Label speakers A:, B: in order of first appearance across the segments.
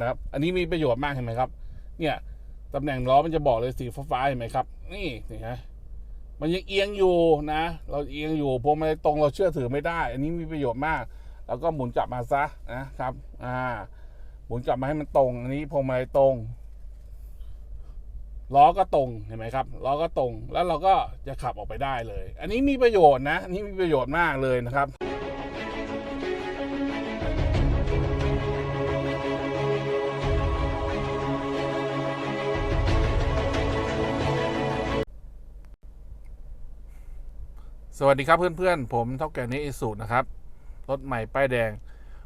A: นะครับ อันนี้มีประโยชน์มากเห็นไหมครับ เนี่ยตำแหน่งล้อมันจะบอกเลยสีฟ้าๆเห็นไหมครับ นี่นี่ฮะมันยังเอียงอยู่นะ เราเอียงอยู่พวงมาลัยตรงเราเชื่อถือไม่ได้ อันนี้มีประโยชน์มาก แล้วก็หมุนกลับมาซะนะครับ อ่า หมุนกลับมาให้มันตรง อันนี้พวงมาลัยตรงล้อก็ตรงเห็นไหมครับล้อก็ตรงแล้วเราก็จะขับออกไปได้เลย อันนี้มีประโยชน์นะอันนี้มีประโยชน์มากเลยนะครับ สวัสดีครับเพื่อนๆ ผมเท่าแก่นี้อิสุนะครับ รถใหม่ป้ายแดง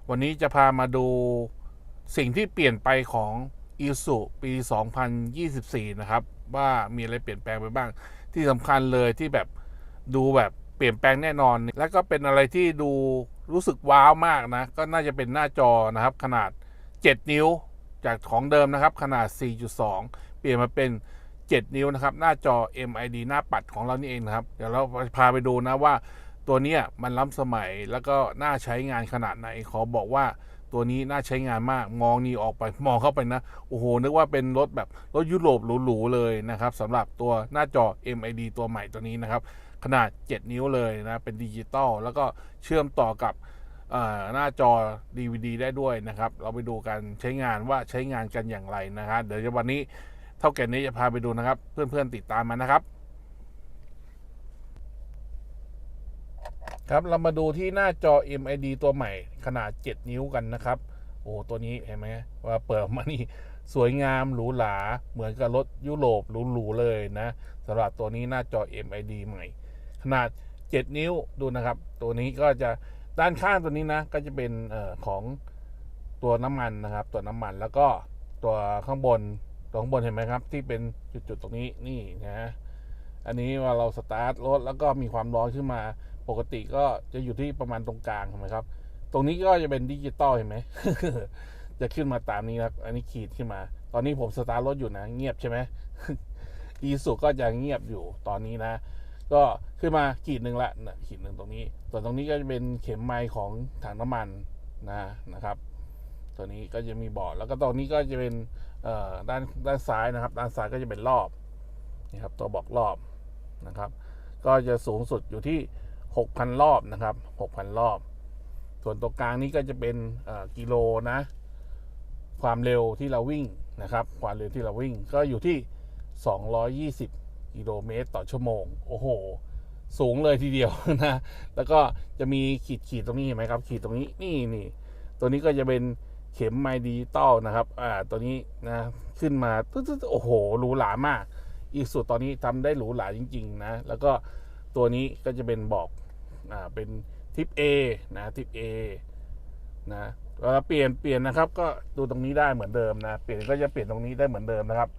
A: วันนี้จะพามาดูสิ่งที่เปลี่ยนไปของอิสุปี 2024 นะครับ ว่ามีอะไรเปลี่ยนแปลงไปบ้าง ที่สำคัญเลยที่แบบดูแบบเปลี่ยนแปลงแน่นอน แล้วก็เป็นอะไรที่ดูรู้สึกว้าวมากนะ ก็น่าจะเป็นหน้าจอนะครับ ขนาด 7 นิ้วจากของเดิมนะครับ ขนาด 4.2 เปลี่ยนมาเป็น 7 นิ้วนะครับ หน้าจอ MID หน้าปัดของเรานี่เองนะครับ เดี๋ยวเราพาไปดูนะว่า ตัวนี้มันล้ำสมัยแล้วก็น่าใช้งานขนาดไหน ขอบอกว่าตัวนี้น่าใช้งานมากมองนี่ออกไปมองเข้าไปนะ โอ้โห นึกว่าเป็นรถแบบรถยุโรปหรูๆเลยนะครับสำหรับตัวหน้าจอ MID ตัวใหม่ตัวนี้นะครับ ขนาด 7 นิ้วเลยนะเป็นดิจิตอลแล้วก็เชื่อมต่อกับหน้าจอ DVD ได้ด้วยนะครับ เราไปดูกันใช้งานว่าใช้งานกันอย่างไรนะครับเดี๋ยววันนี้ ท่าแก่นี้จะพาไปดูนะครับ เพื่อนๆติดตามมานะครับ ครับเรามาดูที่หน้าจอ MID ตัวใหม่ขนาด 7 นิ้วกันนะครับ โอ้ตัวนี้เห็นไหมว่าเปิดมานี่สวยงามหรูหราเหมือนกับรถยุโรปหรูๆเลยนะสำหรับตัวนี้หน้าจอ MID ใหม่ ขนาด 7 นิ้วดูนะครับ ตัวนี้ก็จะด้านข้างตัวนี้นะ ก็จะเป็นออของตัวน้ำมันนะครับ ตัวน้ำมันแล้วก็ตัวข้างบน ตรงข้างบนเห็นไหมครับ ที่เป็นจุดๆตรงนี้นี่นะอันนี้ว่าเราสตาร์ทรถแล้วก็มีความร้อนขึ้นมา ปกติก็จะอยู่ที่ประมาณตรงกลางเห็นไหมครับ ตรงนี้ก็จะเป็นดิจิตอลเห็นไหมจะขึ้นมาตามนี้ครับ อันนี้ขีดขึ้นมา ตอนนี้ผมสตาร์ทรถอยู่นะ เงียบใช่ไหมอีสุก็จะเงียบอยู่ตอนนี้นะ ก็ขึ้นมาขีดหนึ่งละนะขีดหนึ่งตรงนี้ส่วนตรงนี้ก็จะเป็นเข็มไม้ของถังน้ำมันนะนะครับ ตัวนี้ก็จะมีบอร์ดแล้วก็ตรงนี้ก็จะเป็นด้านด้านซ้ายนะครับ ด้านซ้ายก็จะเป็นรอบนี่ครับตัวบอกรอบนะครับ ก็จะสูงสุดอยู่ที่ 6,000 รอบนะครับ 6,000 รอบ ส่วนตรงกลางนี้ก็จะเป็นกิโลนะ ความเร็วที่เราวิ่งนะครับ ความเร็วที่เราวิ่งก็อยู่ที่ 220 กิโลเมตรต่อชั่วโมง โอ้โห สูงเลยทีเดียวนะ แล้วก็จะมีขีดขีดตรงนี้เห็นไหมครับ ขีดตรงนี้นี่นี่ตัวนี้ก็จะเป็น เข็มไมดิจิตอลนะครับอ่าตัวนี้นะขึ้นมาตึ๊ดโอ้โหหรูหรามาก อีกสุดตอนนี้ทำได้หรูหราจริง ๆ นะ แล้วก็ตัวนี้ก็จะเป็นบอกอ่าเป็นทิป A นะทิป A นะเวลาเปลี่ยนเปลี่ยนนะครับ ก็ดูตรงนี้ได้เหมือนเดิมนะ เปลี่ยนก็จะเปลี่ยนตรงนี้ได้เหมือนเดิมนะครับ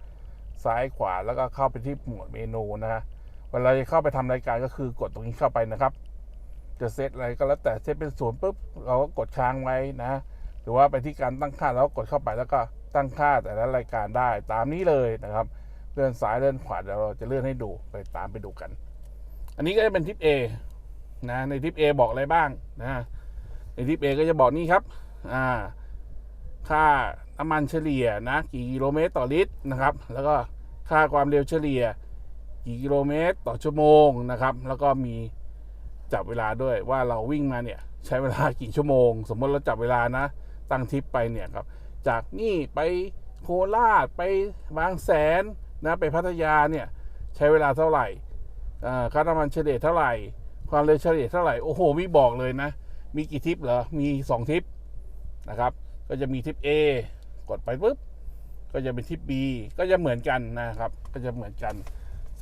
A: ซ้ายขวาแล้วก็เข้าไปที่หมวดเมนูนะฮะเวลาจะเข้าไปทำรายการก็คือกดตรงนี้เข้าไปนะครับ จะเซตอะไรก็แล้วแต่เซตเป็นศูนย์ปุ๊บเราก็กดค้างไว้นะ รือว่าไปที่การตั้งค่าแล้วกดเข้าไปแล้วก็ตั้งค่าแต่ละรายการได้ตามนี้เลยนะครับเลื่อนซ้ายเลื่อนขวาเดี๋ยวเราจะเลื่อนให้ดูไปตามไปดูกัน อันนี้ก็จะเป็นทิป A นะในทิป A บอกอะไรบ้างนะในทิป A ก็จะบอกนี่ครับอ่าค่าน้ำมันเฉลี่ยนะกี่กิโลเมตรต่อลิตรนะครับ แล้วก็ค่าความเร็วเฉลี่ยกี่กิโลเมตรต่อชั่วโมงนะครับ แล้วก็มีจับเวลาด้วยว่าเราวิ่งมาเนี่ยใช้เวลากี่ชั่วโมง สมมติเราจับเวลานะ ตั้งทริปไปเนี่ยครับ จากนี่ไปโคราชไปบางแสนนะไปพัทยาเนี่ยใช้เวลาเท่าไหร่อ่าค่าน้ำมันเฉลี่ยเท่าไหร่ ความเร็วเฉลี่ยเท่าไหร่ โอ้โหมีบอกเลยนะ มีกี่ทริปเหรอ มีสองทริปนะครับ ก็จะมีทริป A กดไปปุ๊บ ก็จะเป็นทริป B ก็จะเหมือนกันนะครับ ก็จะเหมือนกัน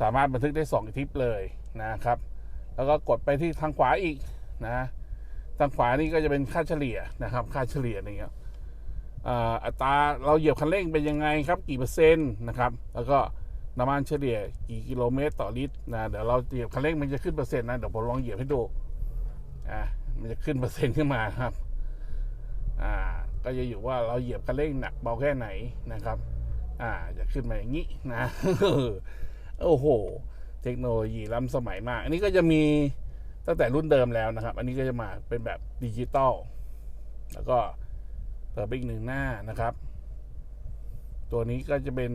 A: สามารถบันทึกได้ 2ทริปเลยนะครับ แล้วก็กดไปที่ทางขวาอีกนะ ทางขวานี่ก็จะเป็นค่าเฉลี่ยนะครับ ค่าเฉลี่ยนี่ครับอ่าอัตราเราเหยียบคันเร่งเป็นยังไงครับ กี่เปอร์เซ็นต์นะครับ แล้วก็น้ำมันเฉลี่ยกี่กิโลเมตรต่อลิตรนะเดี๋ยวเราเหยียบคันเร่งมันจะขึ้นเปอร์เซ็นต์นะเดี๋ยวผมลองเหยียบให้ดูอ่ามันจะขึ้นเปอร์เซ็นต์ขึ้นมาครับอ่าก็จะอยู่ว่าเราเหยียบคันเร่งหนักเบาแค่ไหนนะครับ อ่าจะขึ้นมาอย่างนี้นะโอ้โห เทคโนโลยีล้ำสมัยมาก อันนี้ก็จะมี ตั้งแต่รุ่นเดิมแล้วนะครับ อันนี้ก็จะมาเป็นแบบดิจิตอลแล้วก็เปิดไปอีกหนึ่งหน้านะครับ ตัวนี้ก็จะเป็น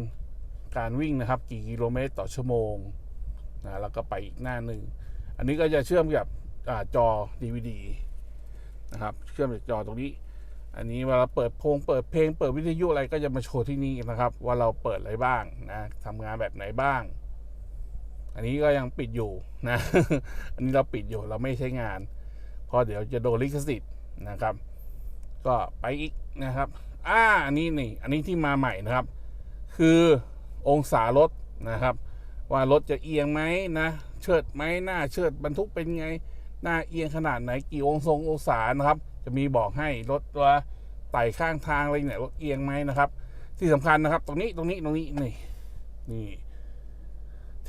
A: การวิ่งนะครับ กี่กิโลเมตรต่อชั่วโมงนะแล้วก็ไปอีกหน้าหนึ่งอันนี้ก็จะเชื่อมกับอจอ DVD นะครับ เชื่อมกับจอตรงนี้ อันนี้เวลาเปิดพงเปิดเพลง เปิดวิทยุอะไรก็จะมาโชว์ที่นี่นะครับ ว่าเราเปิดอะไรบ้างนะทำงานแบบไหนบ้าง อันนี้ก็ยังปิดอยู่นะ อันนี้เราปิดอยู่เราไม่ใช้งาน เพราะเดี๋ยวจะโดนลิขสิทธิ์นะครับ ก็ไปอีกนะครับ อ่าอันนี้นี่ อันนี้ที่มาใหม่นะครับ คือองศารถนะครับ ว่ารถจะเอียงไหมนะ เชิดไหมหน้าเชิดบรรทุกเป็นไง หน้าเอียงขนาดไหนกี่องศงองศานะครับ จะมีบอกให้รถตัวไต่ข้างทางอะไรเนี่ยรถเอียงไหมนะครับ ที่สำคัญนะครับ ตรงนี้ตรงนี้ตรงนี้นี่นี่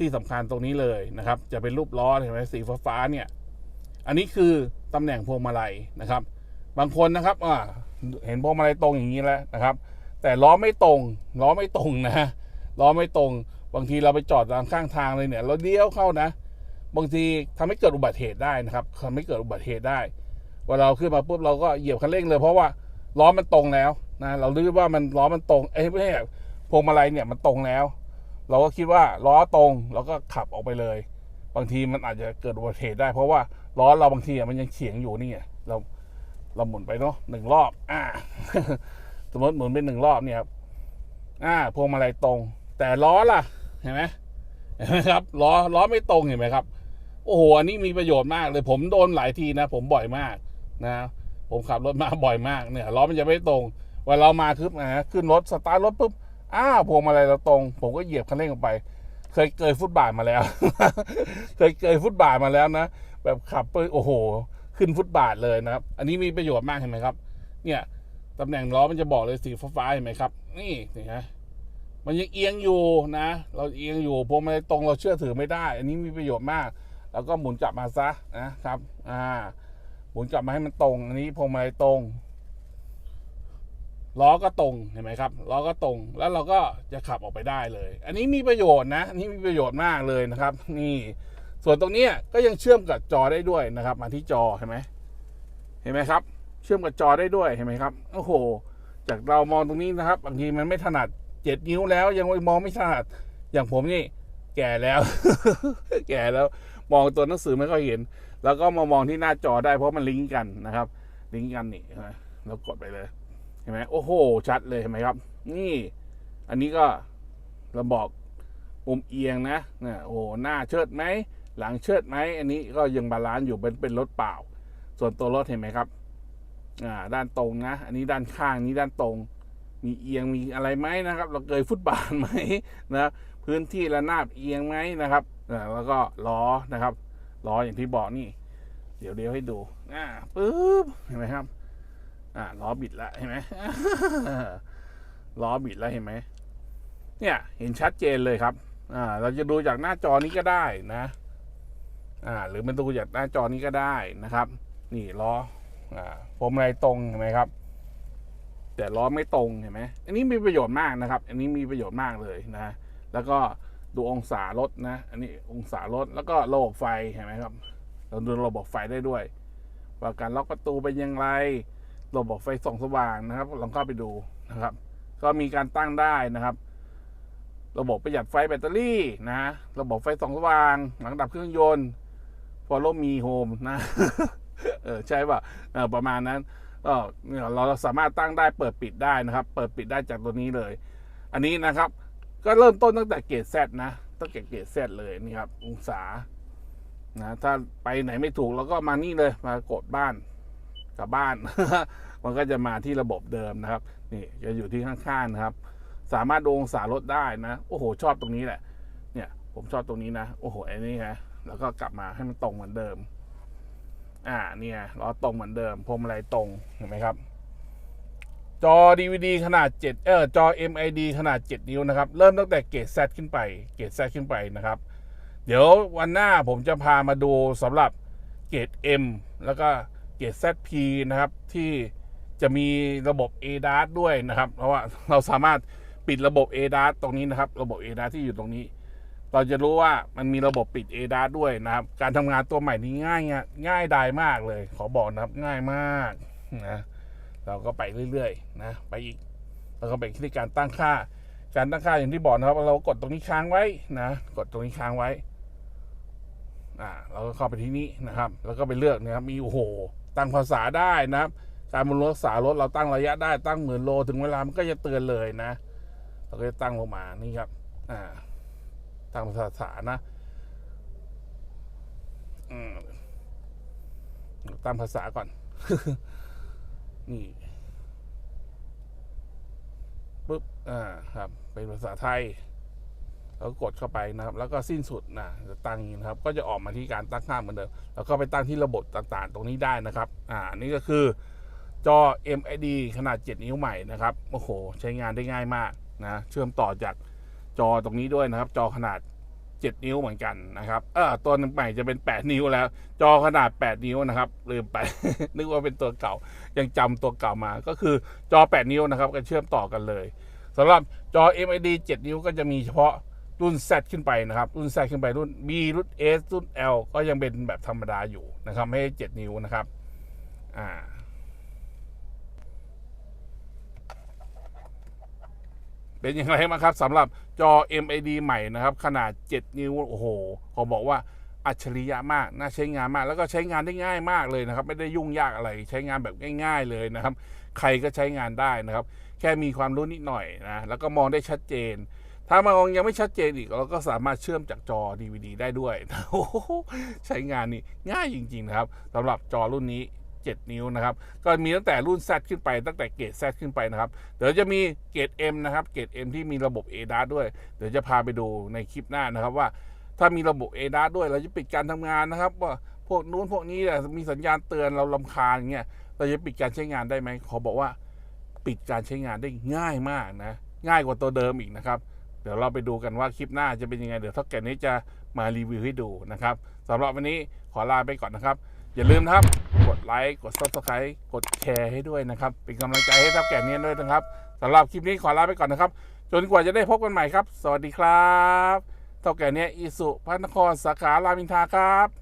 A: ที่สำคัญตรงนี้เลยนะครับ จะเป็นรูปล้อเห็นไหมสีฟ้าๆเนี่ย อันนี้คือตำแหน่งพวงมาลัยนะครับ บางคนนะครับอ่าเห็นพวงมาลัยตรงอย่างนี้แล้วนะครับ แต่ล้อไม่ตรงล้อไม่ตรงนะล้อไม่ตรง บางทีเราไปจอดตามข้างทางเลยเนี่ยเราเลี้ยวเข้านะ บางทีทำให้เกิดอุบัติเหตุได้นะครับทำให้เกิดอุบัติเหตุได้เวลาเราขึ้นมาปุ๊บเราก็เหยียบคันเร่งเลย เพราะว่าล้อมันตรงแล้วนะเรารู้ว่ามันล้อมันตรงเอ้ยไม่ใช่พวงมาลัยเนี่ยมันตรงแล้ว เราก็คิดว่าล้อตรงเราก็ขับออกไปเลย บางทีมันอาจจะเกิดอุบัติเหตุได้ เพราะว่าล้อเราบางทีมันยังเฉียงอยู่นี่เราเราหมุนไปเนาะหนึ่งรอบอ่าสมมติหมุนไปหนึ่งรอบเนี่ยครับอ่าพวงมาลัยตรง แต่ล้อล่ะเห็นไหมเห็นไหมครับล้อล้อไม่ตรงเห็นไหมครับ โอ้โหอันนี้มีประโยชน์มากเลย ผมโดนหลายทีนะ ผมบ่อยมากนะ ผมขับรถมาบ่อยมากเนี่ยล้อมันจะไม่ตรงเวลาเรามาคึบนะขึ้นรถสตาร์ทรถปุ๊บ อ้าวพวงมาลัยเราตรง ผมก็เหยียบคันเร่งออกไป เคยเกยฟุตบาทมาแล้ว เคยเกยฟุตบาทมาแล้วนะ แบบขับไปโอ้โห ขึ้นฟุตบาทเลยนะครับ อันนี้มีประโยชน์มากเห็นไหมครับ เนี่ยตำแหน่งล้อมันจะบอกเลยสีฟ้าเห็นไหมครับ นี่นี่ฮะมันยังเอียงอยู่นะ เราเอียงอยู่พวงมาลัยตรงเราเชื่อถือไม่ได้ อันนี้มีประโยชน์มาก แล้วก็หมุนกลับมาซะนะครับ อ่า หมุนกลับมาให้มันตรง อันนี้พวงมาลัยตรง ล้อก็ตรงเห็นไหมครับล้อก็ตรงแล้วเราก็จะขับออกไปได้เลย อันนี้มีประโยชน์นะนนี้มีประโยชน์มากเลยนะครับ นี่ ส่วนตรงนี้ก็ยังเชื่อมกับจอได้ด้วยนะครับ มาที่จอเห็นไหมเห็นไหมครับ เชื่อมกับจอได้ด้วยเห็นไหมครับโอ้โห จากเรามองตรงนี้นะครับบางทีมันไม่ถนัดเจ็ดนิ้วแล้ว ยังมองไม่ถนัดอย่างผมนี่ แก่แล้ว แก่แล้วมองตัวหนังสือไม่ค่อยเห็น แล้วก็มามองที่หน้าจอได้เพราะมันลิงก์กันนะครับ ลิงก์กันนี่เห็นไหมแล้วกดไปเลย เห็นไหมโอ้โห ชัดเลยเห็นไหมครับ นี่ อันนี้ก็เราบอกมุมเอียงนะเนี่ยโอ้หน้าเชิดไหม หลังเชิดไหม อันนี้ก็ยังบาลานซ์อยู่เป็นเป็นรถเปล่า ส่วนตัวรถเห็นไหมครับอ่าด้านตรงนะ อันนี้ด้านข้างนี้ด้านตรง มีเอียงมีอะไรไหมนะครับ เราเกยฟุตบาทไหมนะพื้นที่ระนาบเอียงไหมนะครับแล้วก็ล้อนะครับล้ออย่างที่บอกนี่ เดี๋ยวเดี๋ยวให้ดูอ่าปึ๊บเห็นไหมครับ อ่าล้อบิดแล้วเห็นไหมล้อบิดแล้วเห็นไหมเนี่ย เห็นชัดเจนเลยครับ อ่า เราจะดูจากหน้าจอนี้ก็ได้นะ อ่า หรือมันดูจากหน้าจอนี้ก็ได้นะครับ นี่ล้อ อ่าพวงมาลัยตรงเห็นไหมครับ แต่ล้อไม่ตรงเห็นไหมอันนี้มีประโยชน์มากนะครับ อันนี้มีประโยชน์มากเลยนะ แล้วก็ดูองศารถนะ อันนี้องศารถแล้วก็ระบบไฟเห็นไหมครับ เราดูระบบไฟได้ด้วย ว่าการล็อกประตูเป็นอยังไง ระบบไฟส่องสว่างนะครับ ลองเข้าไปดูนะครับ ก็มีการตั้งได้นะครับ ระบบประหยัดไฟแบตเตอรี่นะ ระบบไฟส่องสว่าง หลังดับเครื่องยนต์ Follow me home นะ เออใช่ป่ะเออประมาณนั้นก็เราสามารถตั้งได้เปิดปิดได้นะครับ เปิดปิดได้จากตัวนี้เลย อันนี้นะครับ ก็เริ่มต้นตั้งแต่เกรด Z นะตั้งแต่เกรด Z เลยนี่ครับ องศานะถ้าไปไหนไม่ถูกเราก็มานี่เลยมากดบ้าน กลับบ้าน มันก็จะมาที่ระบบเดิมนะครับ นี่จะอยู่ที่ข้างๆนะครับ สามารถดูองศารถได้นะ โอ้โห ชอบตรงนี้แหละ เนี่ย ผมชอบตรงนี้นะ โอ้โหไอ้นี่ฮะแล้วก็กลับมาให้มันตรงเหมือนเดิม อ่า เนี่ยล้อตรงเหมือนเดิมพวงมาลัยตรงเห็นไหมครับ จอ DVD ขนาด 7 เออจอ MID ขนาด 7 นิ้วนะครับ เริ่มตั้งแต่เกรด Z ขึ้นไป เกรด Z ขึ้นไปนะครับ เดี๋ยววันหน้าผมจะพามาดูสำหรับเกรด M แล้วก็ เกรด ZP นะครับที่จะมีระบบ ADAS ด้วยนะครับ เพราะว่าเราสามารถปิดระบบ ADAS ตรงนี้นะครับ ระบบ ADAS ที่อยู่ตรงนี้ เราจะรู้ว่ามันมีระบบปิด ADAS ด้วยนะครับ การทำงานตัวใหม่นี้ง่ายง่ายง่ายดายมากเลย ขอบอกนะครับง่ายมากนะเราก็ไปเรื่อยๆนะไปอีกแล้วก็ไปที่การตั้งค่า การตั้งค่าอย่างที่บอกนะครับ เรากดตรงนี้ค้างไว้นะ กดตรงนี้ค้างไว้อ่าเราก็เข้าไปที่นี้นะครับ แล้วก็ไปเลือกนะครับมีโอ้โห ตั้งภาษาได้นะครับ การบำรุงรักษารถเราตั้งระยะได้ตั้งหมื่นโลถึงเวลามันก็จะเตือนเลยนะเราก็จะตั้งลงมานี่ครับอ่าตั้งภาษานะอืมตั้งภาษาก่อน นี่ปุ๊บอ่าครับ เป็นภาษาไทย แล้วกดเข้าไปนะครับ แล้วก็สิ้นสุดนะจะตั้งอย่างนี้นะครับ ก็จะออกมาที่การตั้งค่าเหมือนเดิม แล้วก็ไปตั้งที่ระบบต่างๆ ตรงนี้ได้นะครับ อ่า นี่ก็คือจอ MID ขนาด 7 นิ้วใหม่นะครับ โอ้โห ใช้งานได้ง่ายมากนะ เชื่อมต่อจากจอตรงนี้ด้วยนะครับ จอขนาด 7 นิ้วเหมือนกันนะครับ เออตัวใหม่จะเป็น 8 นิ้วแล้ว จอขนาด 8 นิ้วนะครับ ลืมไป นึกว่าเป็นตัวเก่า ยังจำตัวเก่ามา ก็คือจอ 8 นิ้วนะครับ ก็เชื่อมต่อกันเลยสำหรับจอ MID 7 นิ้วก็จะมีเฉพาะ รุ่น Z ขึ้นไปนะครับ รุ่น Z ขึ้นไปรุ่น B รุ่น S รุ่น L ก็ยังเป็นแบบธรรมดาอยู่นะครับ ไม่ใช่7นิ้วนะครับ อ่า เป็นยังไงบ้างครับสำหรับจอ MID ใหม่นะครับ ขนาด 7 นิ้ว โอ้โหขอบอกว่าอัจฉริยะมาก น่าใช้งานมาก แล้วก็ใช้งานได้ง่ายมากเลยนะครับ ไม่ได้ยุ่งยากอะไร ใช้งานแบบง่าย ๆเลยนะครับ ใครก็ใช้งานได้นะครับ แค่มีความรู้นิดหน่อยนะ แล้วก็มองได้ชัดเจน ถ้ามองยังไม่ชัดเจนอีกเราก็สามารถเชื่อมจากจอ DVD ได้ด้วยโอ้ใช้งานนี่ง่ายจริงๆนะครับสำหรับจอรุ่นนี้ 7 นิ้วนะครับ ก็มีตั้งแต่รุ่น Z ขึ้นไปตั้งแต่เกรด Z ขึ้นไปนะครับ เดี๋ยวจะมีเกรด M นะครับ เกรด M ที่มีระบบ ADAS ด้วย เดี๋ยวจะพาไปดูในคลิปหน้านะครับว่า ถ้ามีระบบ ADAS ด้วยเราจะปิดการทำงานนะครับ ว่าพวกนู้นพวกนี้เนี่ยมีสัญญาณเตือนเราลำคาญอย่างเงี้ยเราจะปิดการใช้งานได้ไหมขอบอกว่าปิดการใช้งานได้ง่ายมากนะ ง่ายกว่าตัวเดิมอีกนะครับ เดี๋ยวเราไปดูกันว่าคลิปหน้าจะเป็นยังไง เดี๋ยวท็อกแก่นี้จะมารีวิวให้ดูนะครับสำหรับวันนี้ขอลาไปก่อนนะครับ อย่าลืมครับ กดไลค์กด subscribe กดแชร์ให้ด้วยนะครับ เป็นกำลังใจให้ท็อกแก่นี้ด้วยนะครับสำหรับคลิปนี้ขอลาไปก่อนนะครับ จนกว่าจะได้พบกันใหม่ครับ สวัสดีครับท็อกแก่เนี้ยอิสุพระนครสาขารามินทาครับ